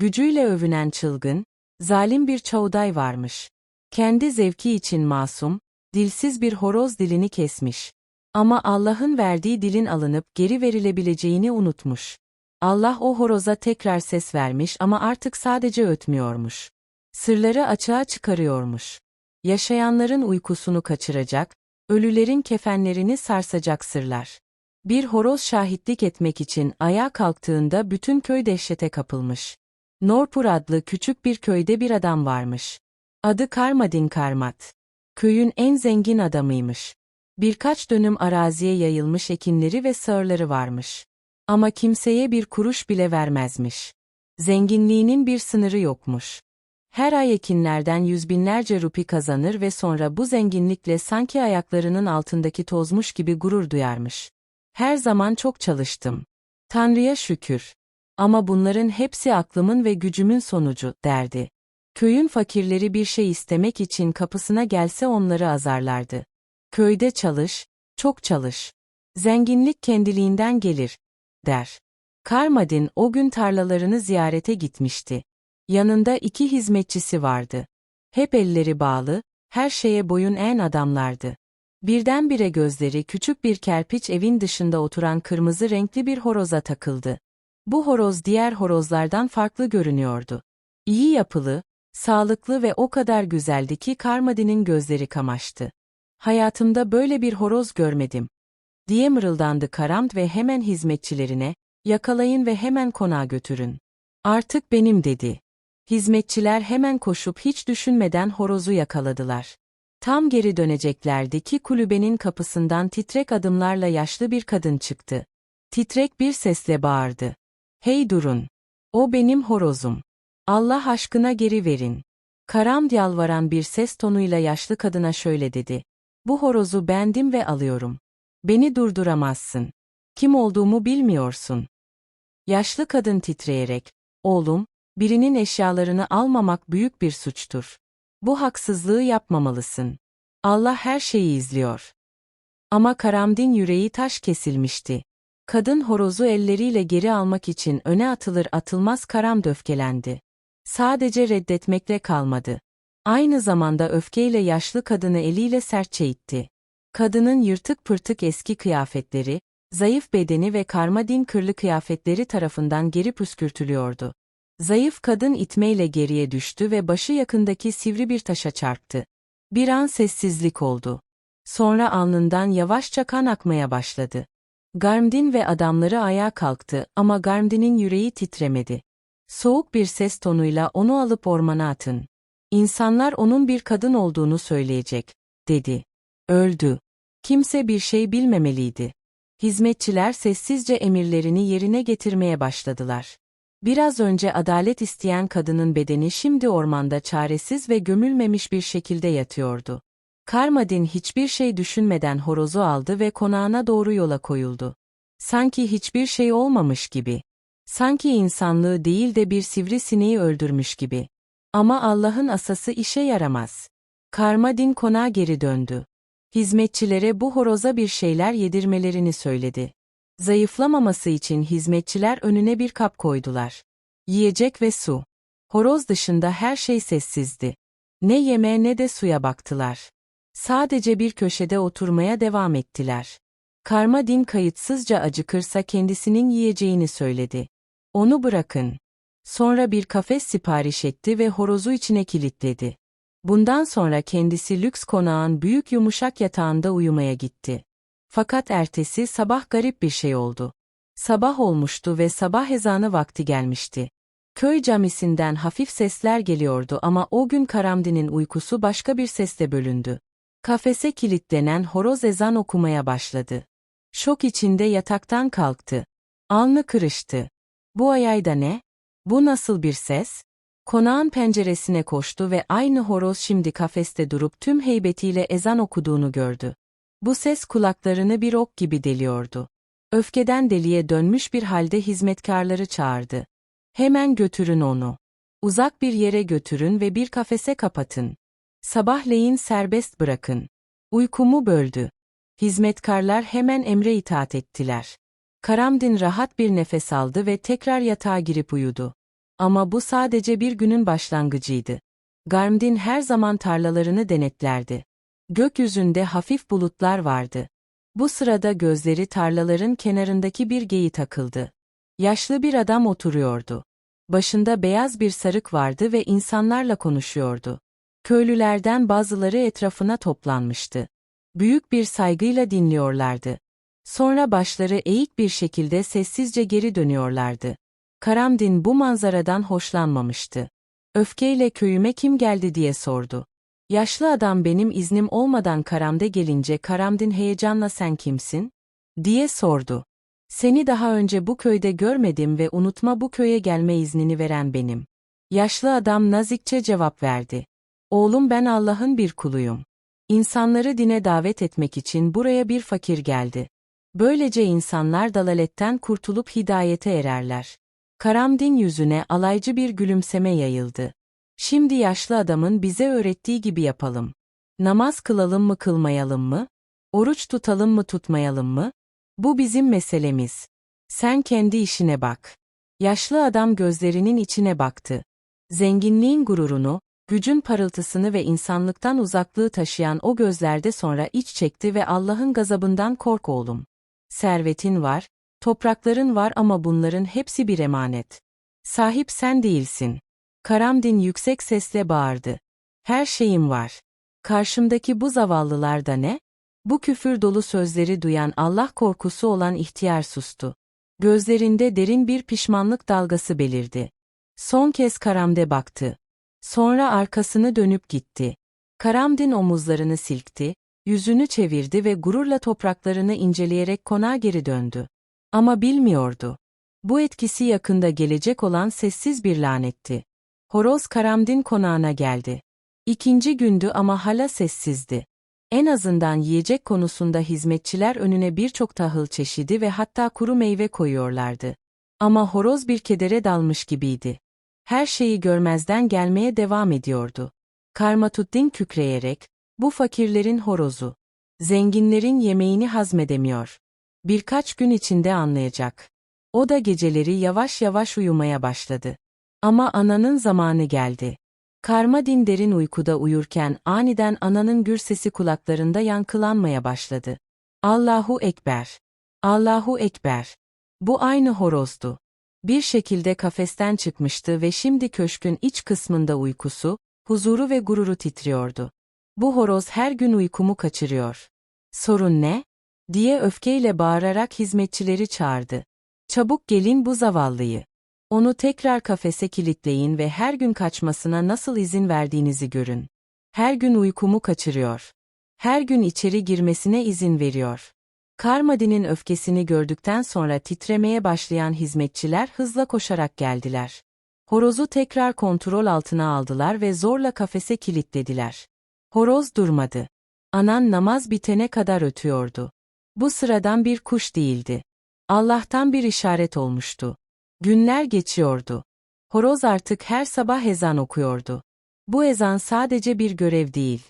Gücüyle övünen çılgın, zalim bir çavday varmış. Kendi zevki için masum, dilsiz bir horoz dilini kesmiş. Ama Allah'ın verdiği dilin alınıp geri verilebileceğini unutmuş. Allah o horoza tekrar ses vermiş ama artık sadece ötmüyormuş. Sırları açığa çıkarıyormuş. Yaşayanların uykusunu kaçıracak, ölülerin kefenlerini sarsacak sırlar. Bir horoz şahitlik etmek için ayağa kalktığında bütün köy dehşete kapılmış. Norpur adlı küçük bir köyde bir adam varmış. Adı Karmadin Karmat. Köyün en zengin adamıymış. Birkaç dönüm araziye yayılmış ekinleri ve sığırları varmış. Ama kimseye bir kuruş bile vermezmiş. Zenginliğinin bir sınırı yokmuş. Her ay ekinlerden yüz binlerce rupi kazanır ve sonra bu zenginlikle sanki ayaklarının altındaki tozmuş gibi gurur duyarmış. Her zaman çok çalıştım. Tanrı'ya şükür. Ama bunların hepsi aklımın ve gücümün sonucu, derdi. Köyün fakirleri bir şey istemek için kapısına gelse onları azarlardı. Köyde çalış, çok çalış. Zenginlik kendiliğinden gelir, der. Karmadin o gün tarlalarını ziyarete gitmişti. Yanında iki hizmetçisi vardı. Hep elleri bağlı, her şeye boyun eğen adamlardı. Birdenbire gözleri küçük bir kerpiç evin dışında oturan kırmızı renkli bir horoza takıldı. Bu horoz diğer horozlardan farklı görünüyordu. İyi yapılı, sağlıklı ve o kadar güzeldi ki Karmadi'nin gözleri kamaştı. Hayatımda böyle bir horoz görmedim. Diye mırıldandı Karamd ve hemen hizmetçilerine, yakalayın ve hemen konağa götürün. Artık benim dedi. Hizmetçiler hemen koşup hiç düşünmeden horozu yakaladılar. Tam geri döneceklerdi ki kulübenin kapısından titrek adımlarla yaşlı bir kadın çıktı. Titrek bir sesle bağırdı. Hey durun! O benim horozum. Allah aşkına geri verin. Karam yalvaran bir ses tonuyla yaşlı kadına şöyle dedi. Bu horozu bendim ve alıyorum. Beni durduramazsın. Kim olduğumu bilmiyorsun. Yaşlı kadın titreyerek, oğlum, birinin eşyalarını almamak büyük bir suçtur. Bu haksızlığı yapmamalısın. Allah her şeyi izliyor. Ama Karamdin yüreği taş kesilmişti. Kadın horozu elleriyle geri almak için öne atılır atılmaz Karam öfkelendi. Sadece reddetmekle kalmadı. Aynı zamanda öfkeyle yaşlı kadını eliyle sertçe itti. Kadının yırtık pırtık eski kıyafetleri, zayıf bedeni ve karmadin kırlı kıyafetleri tarafından geri püskürtülüyordu. Zayıf kadın itmeyle geriye düştü ve başı yakındaki sivri bir taşa çarptı. Bir an sessizlik oldu. Sonra alnından yavaşça kan akmaya başladı. Garmdin ve adamları ayağa kalktı ama Garmdin'in yüreği titremedi. Soğuk bir ses tonuyla onu alıp ormana atın. İnsanlar onun bir kadın olduğunu söyleyecek, dedi. Öldü. Kimse bir şey bilmemeliydi. Hizmetçiler sessizce emirlerini yerine getirmeye başladılar. Biraz önce adalet isteyen kadının bedeni şimdi ormanda çaresiz ve gömülmemiş bir şekilde yatıyordu. Karmadin hiçbir şey düşünmeden horozu aldı ve konağına doğru yola koyuldu. Sanki hiçbir şey olmamış gibi. Sanki insanlığı değil de bir sivrisineği öldürmüş gibi. Ama Allah'ın asası işe yaramaz. Karmadin konağa geri döndü. Hizmetçilere bu horoza bir şeyler yedirmelerini söyledi. Zayıflamaması için hizmetçiler önüne bir kap koydular. Yiyecek ve su. Horoz dışında her şey sessizdi. Ne yemeğe ne de suya baktılar. Sadece bir köşede oturmaya devam ettiler. Karma din kayıtsızca acıkırsa kendisinin yiyeceğini söyledi. Onu bırakın. Sonra bir kafes sipariş etti ve horozu içine kilitledi. Bundan sonra kendisi lüks konağın büyük yumuşak yatağında uyumaya gitti. Fakat ertesi sabah garip bir şey oldu. Sabah olmuştu ve sabah ezanı vakti gelmişti. Köy camisinden hafif sesler geliyordu ama o gün Karamdi'nin uykusu başka bir sesle bölündü. Kafese kilitlenen horoz ezan okumaya başladı. Şok içinde yataktan kalktı. Alnı kırıştı. Bu ayayda ne? Bu nasıl bir ses? Konağın penceresine koştu ve aynı horoz şimdi kafeste durup tüm heybetiyle ezan okuduğunu gördü. Bu ses kulaklarını bir ok gibi deliyordu. Öfkeden deliye dönmüş bir halde hizmetkarları çağırdı. Hemen götürün onu. Uzak bir yere götürün ve bir kafese kapatın. Sabahleyin serbest bırakın. Uykumu böldü. Hizmetkarlar hemen emre itaat ettiler. Karamdin rahat bir nefes aldı ve tekrar yatağa girip uyudu. Ama bu sadece bir günün başlangıcıydı. Garmdin her zaman tarlalarını denetlerdi. Gökyüzünde hafif bulutlar vardı. Bu sırada gözleri tarlaların kenarındaki bir geyi takıldı. Yaşlı bir adam oturuyordu. Başında beyaz bir sarık vardı ve insanlarla konuşuyordu. Köylülerden bazıları etrafına toplanmıştı. Büyük bir saygıyla dinliyorlardı. Sonra başları eğik bir şekilde sessizce geri dönüyorlardı. Karamdin bu manzaradan hoşlanmamıştı. Öfkeyle köyüme kim geldi diye sordu. Yaşlı adam benim iznim olmadan Karam'de gelince Karamdin heyecanla sen kimsin? diye sordu. Seni daha önce bu köyde görmedim ve unutma bu köye gelme iznini veren benim. Yaşlı adam nazikçe cevap verdi. Oğlum ben Allah'ın bir kuluyum. İnsanları dine davet etmek için buraya bir fakir geldi. Böylece insanlar dalaletten kurtulup hidayete ererler. Karamdin yüzüne alaycı bir gülümseme yayıldı. Şimdi yaşlı adamın bize öğrettiği gibi yapalım. Namaz kılalım mı kılmayalım mı? Oruç tutalım mı tutmayalım mı? Bu bizim meselemiz. Sen kendi işine bak. Yaşlı adam gözlerinin içine baktı. Zenginliğin gururunu, gücün parıltısını ve insanlıktan uzaklığı taşıyan o gözlerde sonra iç çekti ve Allah'ın gazabından kork oğlum. Servetin var, toprakların var ama bunların hepsi bir emanet. Sahip sen değilsin. Karamdin yüksek sesle bağırdı. Her şeyim var. Karşımdaki bu zavallılar da ne? Bu küfür dolu sözleri duyan Allah korkusu olan ihtiyar sustu. Gözlerinde derin bir pişmanlık dalgası belirdi. Son kez Karam'de baktı. Sonra arkasını dönüp gitti. Karamdin omuzlarını silkti, yüzünü çevirdi ve gururla topraklarını inceleyerek konağa geri döndü. Ama bilmiyordu. Bu etkisi yakında gelecek olan sessiz bir lanetti. Horoz Karamdin konağına geldi. İkinci gündü ama hala sessizdi. En azından yiyecek konusunda hizmetçiler önüne birçok tahıl çeşidi ve hatta kuru meyve koyuyorlardı. Ama horoz bir kedere dalmış gibiydi. Her şeyi görmezden gelmeye devam ediyordu. Karmatuddin kükreyerek, bu fakirlerin horozu. Zenginlerin yemeğini hazmedemiyor. Birkaç gün içinde anlayacak. O da geceleri yavaş yavaş uyumaya başladı. Ama ananın zamanı geldi. Karma din derin uykuda uyurken aniden ananın gür sesi kulaklarında yankılanmaya başladı. Allahu Ekber. Allahu Ekber. Bu aynı horozdu. Bir şekilde kafesten çıkmıştı ve şimdi köşkün iç kısmında uykusu, huzuru ve gururu titriyordu. Bu horoz her gün uykumu kaçırıyor. Sorun ne? diye öfkeyle bağırarak hizmetçileri çağırdı. Çabuk gelin bu zavallıyı. Onu tekrar kafese kilitleyin ve her gün kaçmasına nasıl izin verdiğinizi görün. Her gün uykumu kaçırıyor. Her gün içeri girmesine izin veriyor. Karmadi'nin öfkesini gördükten sonra titremeye başlayan hizmetçiler hızla koşarak geldiler. Horozu tekrar kontrol altına aldılar ve zorla kafese kilitlediler. Horoz durmadı. Anan namaz bitene kadar ötüyordu. Bu sıradan bir kuş değildi. Allah'tan bir işaret olmuştu. Günler geçiyordu. Horoz artık her sabah ezan okuyordu. Bu ezan sadece bir görev değil.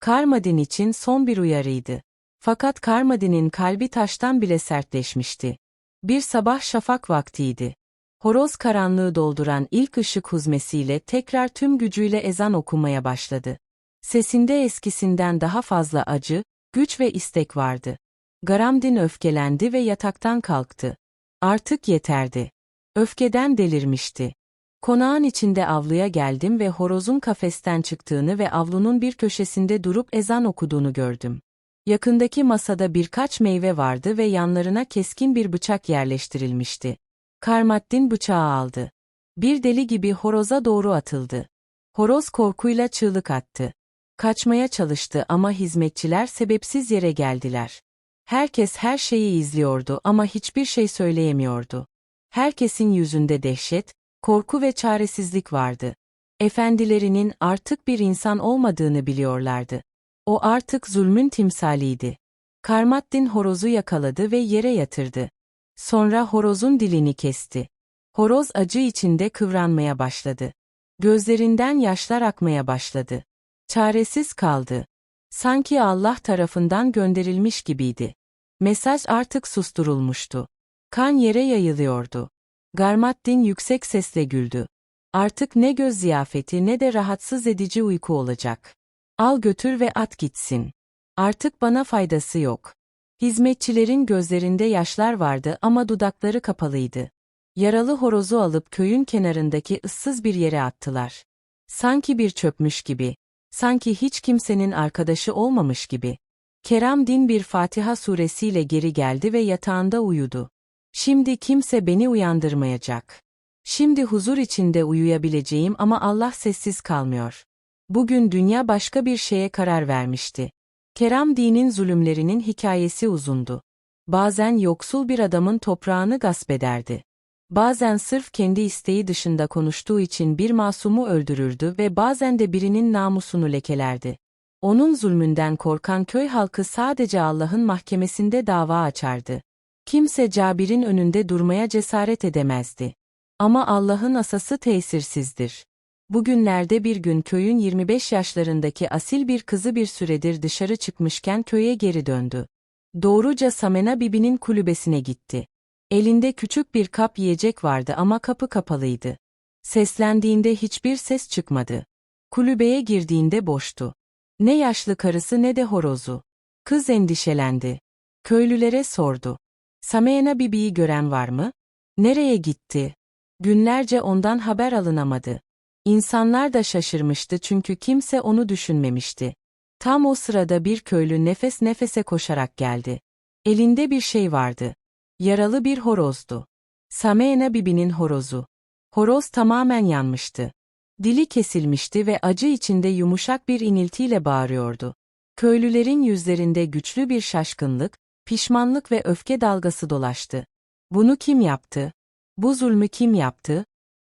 Karmadin için son bir uyarıydı. Fakat Karmadin'in kalbi taştan bile sertleşmişti. Bir sabah şafak vaktiydi. Horoz karanlığı dolduran ilk ışık huzmesiyle tekrar tüm gücüyle ezan okumaya başladı. Sesinde eskisinden daha fazla acı, güç ve istek vardı. Garamdin öfkelendi ve yataktan kalktı. Artık yeterdi. Öfkeden delirmişti. Konağın içinde avluya geldim ve horozun kafesten çıktığını ve avlunun bir köşesinde durup ezan okuduğunu gördüm. Yakındaki masada birkaç meyve vardı ve yanlarına keskin bir bıçak yerleştirilmişti. Karmaddin bıçağı aldı. Bir deli gibi horoza doğru atıldı. Horoz korkuyla çığlık attı. Kaçmaya çalıştı ama hizmetçiler sebepsiz yere geldiler. Herkes her şeyi izliyordu ama hiçbir şey söyleyemiyordu. Herkesin yüzünde dehşet, korku ve çaresizlik vardı. Efendilerinin artık bir insan olmadığını biliyorlardı. O artık zulmün timsaliydi. Karmaddin horozu yakaladı ve yere yatırdı. Sonra horozun dilini kesti. Horoz acı içinde kıvranmaya başladı. Gözlerinden yaşlar akmaya başladı. Çaresiz kaldı. Sanki Allah tarafından gönderilmiş gibiydi. Mesaj artık susturulmuştu. Kan yere yayılıyordu. Garmaddin yüksek sesle güldü. Artık ne göz ziyafeti ne de rahatsız edici uyku olacak. Al götür ve at gitsin. Artık bana faydası yok. Hizmetçilerin gözlerinde yaşlar vardı ama dudakları kapalıydı. Yaralı horozu alıp köyün kenarındaki ıssız bir yere attılar. Sanki bir çöpmüş gibi. Sanki hiç kimsenin arkadaşı olmamış gibi. Kerem Din bir Fatiha suresiyle geri geldi ve yatağında uyudu. Şimdi kimse beni uyandırmayacak. Şimdi huzur içinde uyuyabileceğim ama Allah sessiz kalmıyor. Bugün dünya başka bir şeye karar vermişti. Kerem Din'in zulümlerinin hikayesi uzundu. Bazen yoksul bir adamın toprağını gasp ederdi. Bazen sırf kendi isteği dışında konuştuğu için bir masumu öldürürdü ve bazen de birinin namusunu lekelerdi. Onun zulmünden korkan köy halkı sadece Allah'ın mahkemesinde dava açardı. Kimse Cabir'in önünde durmaya cesaret edemezdi. Ama Allah'ın asası tesirsizdir. Bugünlerde bir gün köyün 25 yaşlarındaki asil bir kızı bir süredir dışarı çıkmışken köye geri döndü. Doğruca Samena Bibi'nin kulübesine gitti. Elinde küçük bir kap yiyecek vardı ama kapı kapalıydı. Seslendiğinde hiçbir ses çıkmadı. Kulübeye girdiğinde boştu. Ne yaşlı karısı ne de horozu. Kız endişelendi. Köylülere sordu. Samena Bibi'yi gören var mı? Nereye gitti? Günlerce ondan haber alınamadı. İnsanlar da şaşırmıştı çünkü kimse onu düşünmemişti. Tam o sırada bir köylü nefes nefese koşarak geldi. Elinde bir şey vardı. Yaralı bir horozdu. Sameena Bibi'nin horozu. Horoz tamamen yanmıştı. Dili kesilmişti ve acı içinde yumuşak bir iniltiyle bağırıyordu. Köylülerin yüzlerinde güçlü bir şaşkınlık, pişmanlık ve öfke dalgası dolaştı. Bunu kim yaptı? Bu zulmü kim yaptı?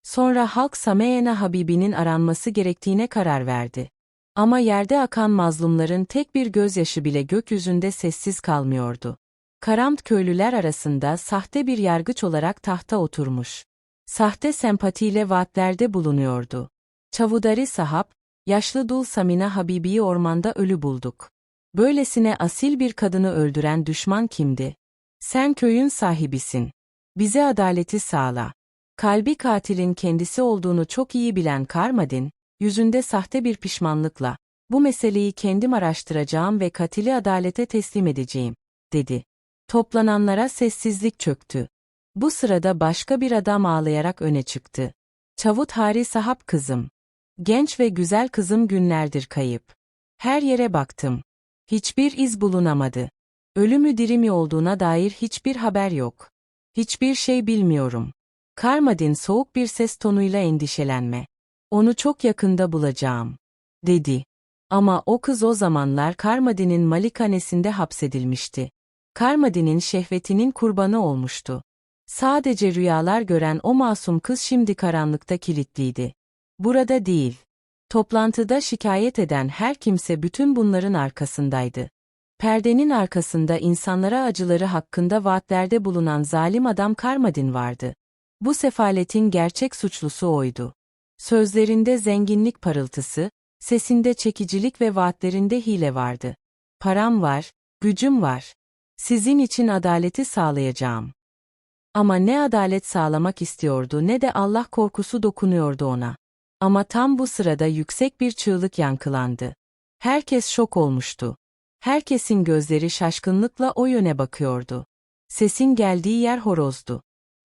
Sonra halk Sameena Habibi'nin aranması gerektiğine karar verdi. Ama yerde akan mazlumların tek bir gözyaşı bile gökyüzünde sessiz kalmıyordu. Karamt köylüler arasında sahte bir yargıç olarak tahta oturmuş. Sahte sempatiyle vaatlerde bulunuyordu. Çavudari sahap, yaşlı dul Samina Habibi'yi ormanda ölü bulduk. Böylesine asil bir kadını öldüren düşman kimdi? Sen köyün sahibisin. Bize adaleti sağla. Kalbi katilin kendisi olduğunu çok iyi bilen Karmadin, yüzünde sahte bir pişmanlıkla, bu meseleyi kendim araştıracağım ve katili adalete teslim edeceğim, dedi. Toplananlara sessizlik çöktü. Bu sırada başka bir adam ağlayarak öne çıktı. Çavut Hari Sahap kızım. Genç ve güzel kızım günlerdir kayıp. Her yere baktım. Hiçbir iz bulunamadı. Ölü mü diri mi olduğuna dair hiçbir haber yok. Hiçbir şey bilmiyorum. Karmadin soğuk bir ses tonuyla endişelenme. Onu çok yakında bulacağım. Dedi. Ama o kız o zamanlar Karmadin'in malikanesinde hapsedilmişti. Karmadin'in şehvetinin kurbanı olmuştu. Sadece rüyalar gören o masum kız şimdi karanlıkta kilitliydi. Burada değil. Toplantıda şikayet eden her kimse bütün bunların arkasındaydı. Perdenin arkasında insanlara acıları hakkında vaatlerde bulunan zalim adam Karmadin vardı. Bu sefaletin gerçek suçlusu oydu. Sözlerinde zenginlik parıltısı, sesinde çekicilik ve vaatlerinde hile vardı. Param var, gücüm var. Sizin için adaleti sağlayacağım. Ama ne adalet sağlamak istiyordu ne de Allah korkusu dokunuyordu ona. Ama tam bu sırada yüksek bir çığlık yankılandı. Herkes şok olmuştu. Herkesin gözleri şaşkınlıkla o yöne bakıyordu. Sesin geldiği yer horozdu.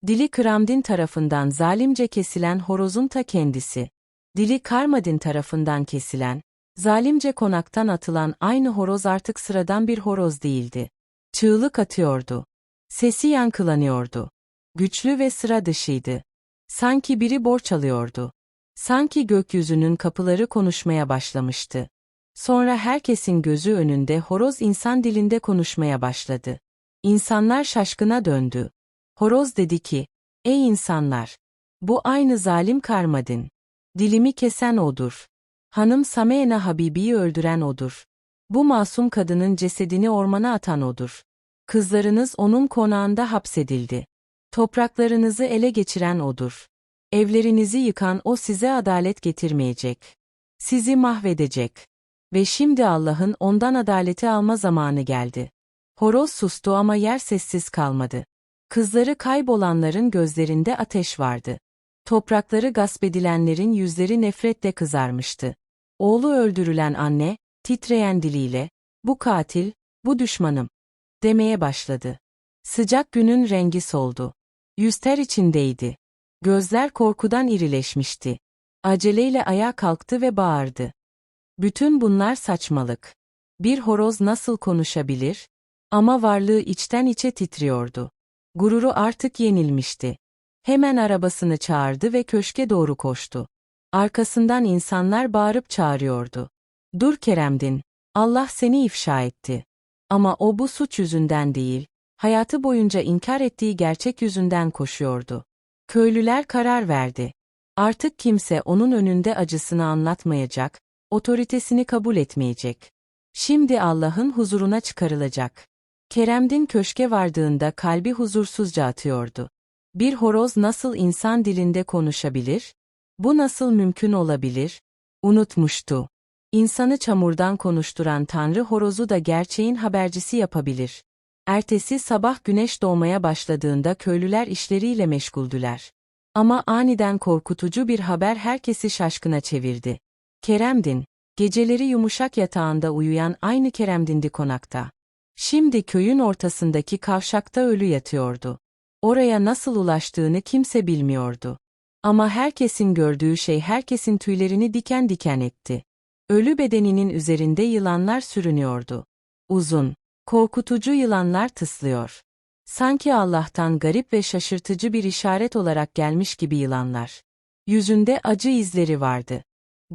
Dili Kramdin tarafından zalimce kesilen horozun ta kendisi. Dili Karmadin tarafından kesilen, zalimce konaktan atılan aynı horoz artık sıradan bir horoz değildi. Çığlık atıyordu. Sesi yankılanıyordu. Güçlü ve sıra dışıydı. Sanki biri borç alıyordu. Sanki gökyüzünün kapıları konuşmaya başlamıştı. Sonra herkesin gözü önünde horoz insan dilinde konuşmaya başladı. İnsanlar şaşkına döndü. Horoz dedi ki, Ey insanlar! Bu aynı zalim Karmadin. Dilimi kesen odur. Hanım Sameena Habibi'yi öldüren odur. Bu masum kadının cesedini ormana atan odur. Kızlarınız onun konağında hapsedildi. Topraklarınızı ele geçiren odur. Evlerinizi yıkan o size adalet getirmeyecek. Sizi mahvedecek. Ve şimdi Allah'ın ondan adaleti alma zamanı geldi. Horoz sustu ama yer sessiz kalmadı. Kızları kaybolanların gözlerinde ateş vardı. Toprakları gasp edilenlerin yüzleri nefretle kızarmıştı. Oğlu öldürülen anne, titreyen diliyle, bu katil, bu düşmanım, demeye başladı. Sıcak günün rengi soldu. Yüz ter içindeydi. Gözler korkudan irileşmişti. Aceleyle ayağa kalktı ve bağırdı. Bütün bunlar saçmalık. Bir horoz nasıl konuşabilir? Ama varlığı içten içe titriyordu. Gururu artık yenilmişti. Hemen arabasını çağırdı ve köşke doğru koştu. Arkasından insanlar bağırıp çağırıyordu. Dur Keremdin, Allah seni ifşa etti. Ama o bu suç yüzünden değil, hayatı boyunca inkar ettiği gerçek yüzünden koşuyordu. Köylüler karar verdi. Artık kimse onun önünde acısını anlatmayacak, otoritesini kabul etmeyecek. Şimdi Allah'ın huzuruna çıkarılacak. Keremdin köşke vardığında kalbi huzursuzca atıyordu. Bir horoz nasıl insan dilinde konuşabilir? Bu nasıl mümkün olabilir? Unutmuştu. İnsanı çamurdan konuşturan Tanrı horozu da gerçeğin habercisi yapabilir. Ertesi sabah güneş doğmaya başladığında köylüler işleriyle meşguldüler. Ama aniden korkutucu bir haber herkesi şaşkına çevirdi. Keremdin, geceleri yumuşak yatağında uyuyan aynı Keremdindi konakta. Şimdi köyün ortasındaki kavşakta ölü yatıyordu. Oraya nasıl ulaştığını kimse bilmiyordu. Ama herkesin gördüğü şey herkesin tüylerini diken diken etti. Ölü bedeninin üzerinde yılanlar sürünüyordu. Uzun, korkutucu yılanlar tıslıyor. Sanki Allah'tan garip ve şaşırtıcı bir işaret olarak gelmiş gibi yılanlar. Yüzünde acı izleri vardı.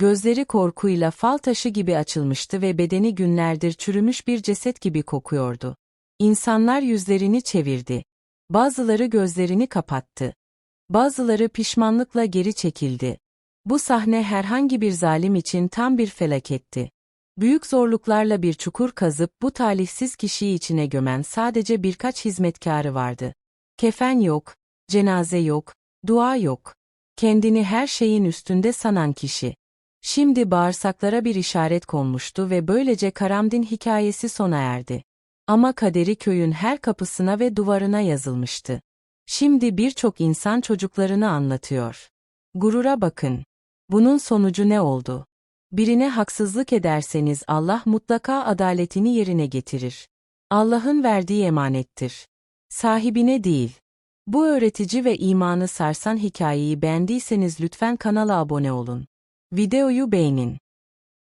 Gözleri korkuyla fal taşı gibi açılmıştı ve bedeni günlerdir çürümüş bir ceset gibi kokuyordu. İnsanlar yüzlerini çevirdi. Bazıları gözlerini kapattı. Bazıları pişmanlıkla geri çekildi. Bu sahne herhangi bir zalim için tam bir felaketti. Büyük zorluklarla bir çukur kazıp bu talihsiz kişiyi içine gömen sadece birkaç hizmetkarı vardı. Kefen yok, cenaze yok, dua yok. Kendini her şeyin üstünde sanan kişi. Şimdi bağırsaklara bir işaret konmuştu ve böylece Karamdin hikayesi sona erdi. Ama kaderi köyün her kapısına ve duvarına yazılmıştı. Şimdi birçok insan çocuklarını anlatıyor. Gurura bakın. Bunun sonucu ne oldu? Birine haksızlık ederseniz Allah mutlaka adaletini yerine getirir. Allah'ın verdiği emanettir. Sahibine değil. Bu öğretici ve imanı sarsan hikayeyi beğendiyseniz lütfen kanala abone olun. Videoyu beğenin.